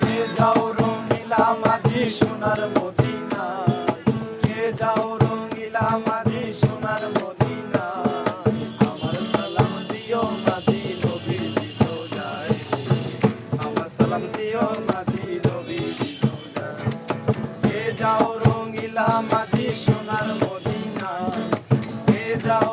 কে যাও রঙিলা মাঝি সোনার মদিনা। কে যাও রঙিলা মাঝি সোনার মদিনা। আমার যাও রঙিলা মাঝি সোনার মদিনা। কে যাও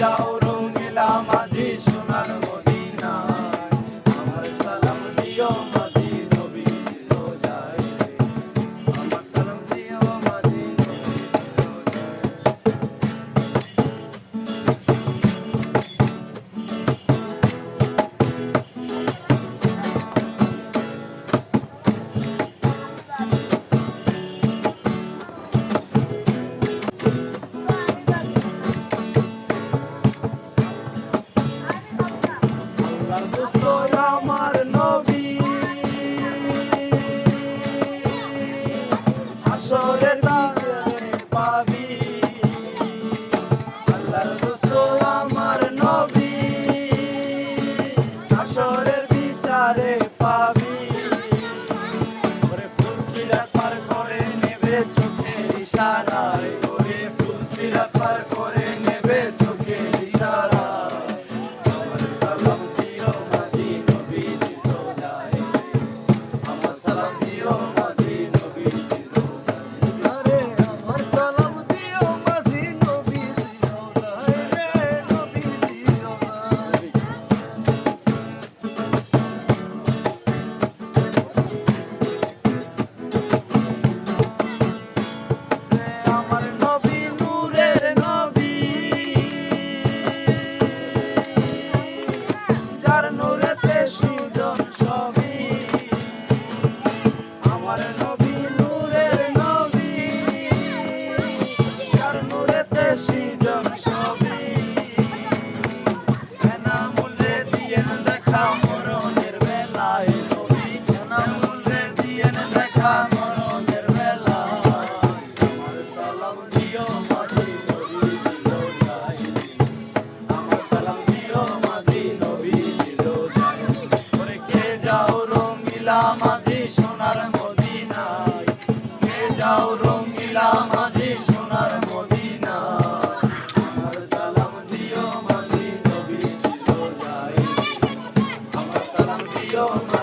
যাও রঙিলা মাঝি সোনার আল্লাহর যার নূরেতে সুজন সবই আমার নবী নূরের নবী। যার নূরেতে সুজন সবই এনামুলে দিয়েন দেখা yo